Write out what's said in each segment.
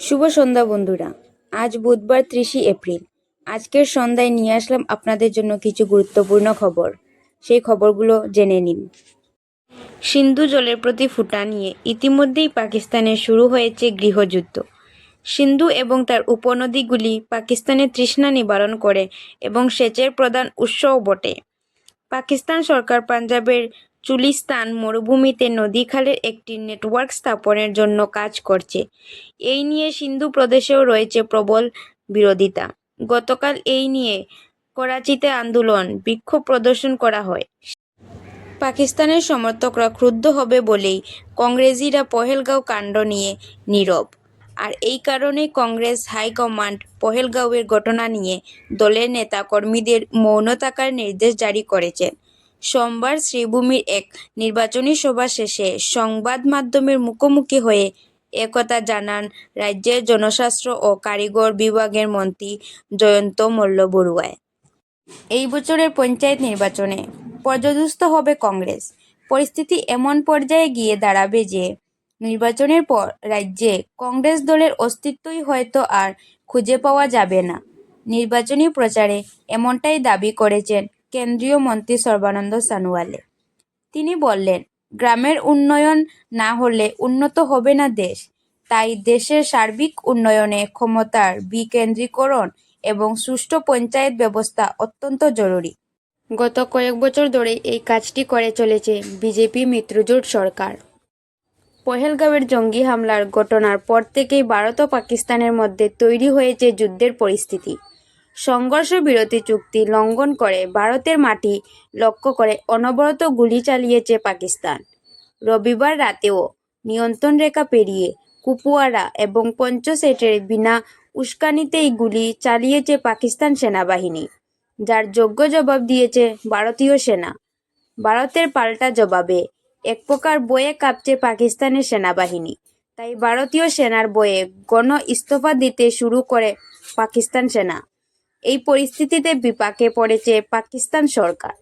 শুভ সন্ধ্যা বন্ধুরা। আজ বুধবার ত্রিশে এপ্রিল। আজকের সন্ধ্যায় নিয়ে আসলাম আপনাদের জন্য কিছু গুরুত্বপূর্ণ খবর। সেই খবরগুলো জেনে নিন। সিন্ধু জলের প্রতি ফুটা নিয়ে ইতিমধ্যেই পাকিস্তানে শুরু হয়েছে গৃহযুদ্ধ। সিন্ধু এবং তার উপনদীগুলি পাকিস্তানের তৃষ্ণা নিবারণ করে এবং সেচের প্রধান উৎসও বটে। পাকিস্তান সরকার পাঞ্জাবের চুলিস্তান মরুভূমিতে নদী খালের একটি নেটওয়ার্ক স্থাপনের জন্য কাজ করছে। এই নিয়ে সিন্ধু প্রদেশেও রয়েছে প্রবল বিরোধিতা। গতকাল এই নিয়ে করাচিতে আন্দোলন, বিক্ষোভ প্রদর্শন করা হয়। পাকিস্তানের সমর্থকরা ক্রুদ্ধ হবে বলেই কংগ্রেসিরা পহেলগাঁও কাণ্ড নিয়ে নীরব। আর এই কারণেই কংগ্রেস হাইকমান্ড পহেলগাঁওয়ের ঘটনা নিয়ে দলের নেতা কর্মীদের মৌন থাকার নির্দেশ জারি করেছেন সোমবার শ্রীভূমির এক নির্বাচনী সভা শেষে সংবাদ মাধ্যমের মুখোমুখি হয়ে একথা জানান রাজ্যের জনশাস্ত্র ও কারিগর বিভাগের মন্ত্রী জয়ন্ত মল্ল বড়ুয়ায়। এই বছরের পঞ্চায়েত নির্বাচনে পর্যদুস্ত হবে কংগ্রেস। পরিস্থিতি এমন পর্যায়ে গিয়ে দাঁড়াবে যে নির্বাচনের পর রাজ্যে কংগ্রেস দলের অস্তিত্বই হয়তো আর খুঁজে পাওয়া যাবে না। নির্বাচনী প্রচারে এমনটাই দাবি করেছেন কেন্দ্রীয় মন্ত্রী সর্বানন্দ সানোয়ালে। তিনি বললেন, গ্রামের উন্নয়ন না হলে উন্নত হবে না দেশ। তাই দেশের সার্বিক উন্নয়নে ক্ষমতার বিকেন্দ্রীকরণ এবং সুষ্ঠু পঞ্চায়েত ব্যবস্থা অত্যন্ত জরুরি। গত কয়েক বছর ধরে এই কাজটি করে চলেছে বিজেপি মিত্রজোট সরকার। পহেলগাঁওয়ের জঙ্গি হামলার ঘটনার পর থেকেই ভারত ও পাকিস্তানের মধ্যে তৈরি হয়েছে যুদ্ধের পরিস্থিতি। সংঘর্ষ বিরতি চুক্তি লঙ্ঘন করে ভারতের মাটি লক্ষ্য করে অনবরত গুলি চালিয়েছে পাকিস্তান। রবিবার রাতেও নিয়ন্ত্রণ রেখা পেরিয়ে কুপুয়ারা এবং পঞ্চসেটের বিনা উস্কানিতেই গুলি চালিয়েছে পাকিস্তান সেনাবাহিনী, যার যোগ্য জবাব দিয়েছে ভারতীয় সেনা। ভারতের পাল্টা জবাবে এক প্রকার বয়ে কাঁপছে পাকিস্তানের সেনাবাহিনী, তাই ভারতীয় সেনার বয়ে গণ ইস্তফা দিতে শুরু করে পাকিস্তান সেনা। এই পরিস্থিতিতে বিপাকে পড়েছে পাকিস্তান সরকার।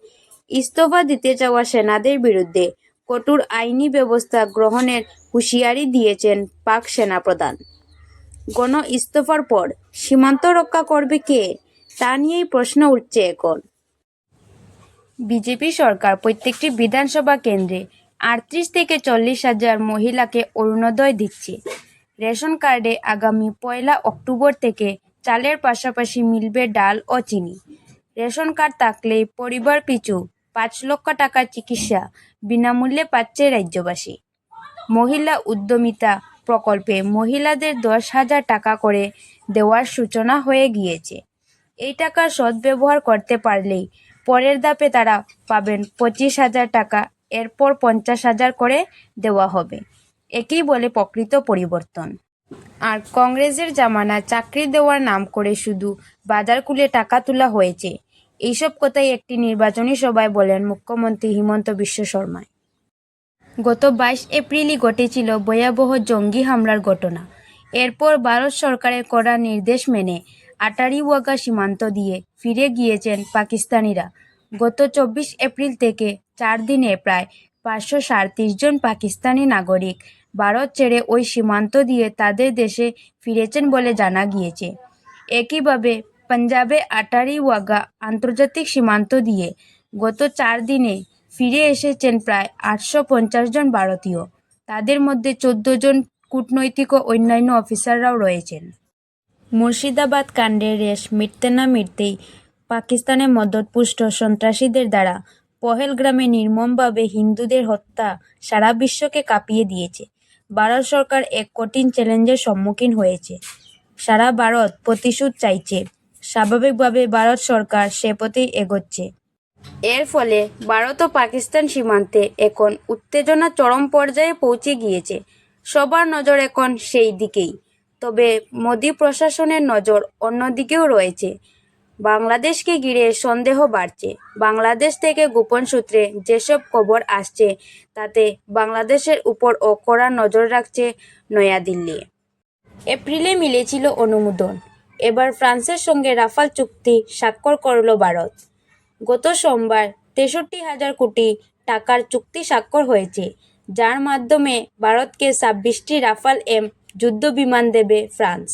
ইস্তফা দিতে যাওয়া সেনাদের বিরুদ্ধে কঠোর আইনি ব্যবস্থা গ্রহণের হুঁশিয়ারি দিয়েছেন পাক সেনাপ্রধান। গণ ইস্তফার পর সীমান্ত রক্ষা করবে কে, তা নিয়েই প্রশ্ন উঠছে এখন। বিজেপি সরকার প্রত্যেকটি বিধানসভা কেন্দ্রে আটত্রিশ থেকে চল্লিশ হাজার মহিলাকে অরুণোদয় দিচ্ছে। রেশন কার্ডে আগামী পয়লা অক্টোবর থেকে চালের পাশাপাশি মিলবে ডাল ও চিনি। রেশন কার্ড থাকলেই পরিবার পিছু পাঁচ লক্ষ টাকার চিকিৎসা বিনামূল্যে পাচ্ছে রাজ্যবাসী। মহিলা উদ্যমিতা প্রকল্পে মহিলাদের দশ হাজার টাকা করে দেওয়ার সূচনা হয়ে গিয়েছে। এই টাকার সদ্ব্যবহার করতে পারলেই পরের ধাপে তারা পাবেন পঁচিশ হাজার টাকা, এরপর পঞ্চাশ হাজার করে দেওয়া হবে। একেই বলে প্রকৃত পরিবর্তন। আর কংগ্রেসের জামানা চাকরি দেওয়ার নাম করে শুধু বাজার খুলে টাকা তোলা হয়েছে। এইসব কথাই একটি নির্বাচনী সভায় বলেন মুখ্যমন্ত্রী হিমন্ত বিশ্ব শর্মা গত বাইশ এপ্রিলই ঘটেছিল ভয়াবহ জঙ্গি হামলার ঘটনা। এরপর ভারত সরকারের করা নির্দেশ মেনে আটারিওয়াগা সীমান্ত দিয়ে ফিরে গিয়েছেন পাকিস্তানিরা। গত চব্বিশ এপ্রিল থেকে চার দিনে প্রায় পাঁচশো সাঁত্রিশ জন পাকিস্তানি নাগরিক ভারত ছেড়ে ওই সীমান্ত দিয়ে তাদের দেশে ফিরেছেন বলে জানা গিয়েছে। একইভাবে পাঞ্জাবে আটারি ওয়াগা আন্তর্জাতিক সীমান্ত দিয়ে গত চার দিনে ফিরে এসেছেন প্রায় আটশো পঞ্চাশ জন ভারতীয়। তাদের মধ্যে চোদ্দ জন কূটনৈতিক ও অন্যান্য অফিসাররাও রয়েছেন। মুর্শিদাবাদ কাণ্ডের রেশ মিটতে না মিটতেই পাকিস্তানের মদতপুষ্ট সন্ত্রাসীদের দ্বারা পহেলগ্রামে নির্মমভাবে হিন্দুদের হত্যা সারা বিশ্বকে কাঁপিয়ে দিয়েছে। ভারত সরকার এক কঠিন চ্যালেঞ্জের সম্মুখীন হয়েছে। সারা ভারত প্রতিশোধ চাইছে। স্বাভাবিকভাবে ভারত সরকার সে পথেই এগোচ্ছে। এর ফলে ভারত ও পাকিস্তান সীমান্তে এখন উত্তেজনা চরম পর্যায়ে পৌঁছে গিয়েছে। সবার নজর এখন সেই দিকেই। তবে মোদী প্রশাসনের নজর অন্যদিকেও রয়েছে। বাংলাদেশকে ঘিরে সন্দেহ বাড়ছে। বাংলাদেশ থেকে গোপন সূত্রে যেসব খবর আসছে, তাতে বাংলাদেশের উপর ও কড়া নজর রাখছে নয়াদিল্লি। এপ্রিলে মিলেছিল অনুমোদন। এবার ফ্রান্সের সঙ্গে রাফাল চুক্তি স্বাক্ষর করল ভারত। গত সোমবার তেষট্টি হাজার কোটি টাকার চুক্তি স্বাক্ষর হয়েছে, যার মাধ্যমে ভারতকে ছাব্বিশটি রাফাল এম যুদ্ধ বিমান দেবে ফ্রান্স।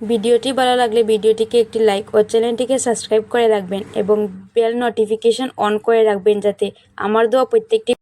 ভিডিওটি ভালো লাগলে ভিডিওটিকে একটি লাইক ও চ্যানেলটিকে সাবস্ক্রাইব করে রাখবেন এবং বেল নোটিফিকেশন অন করে রাখবেন যাতে আমার দেওয়া প্রত্যেকটি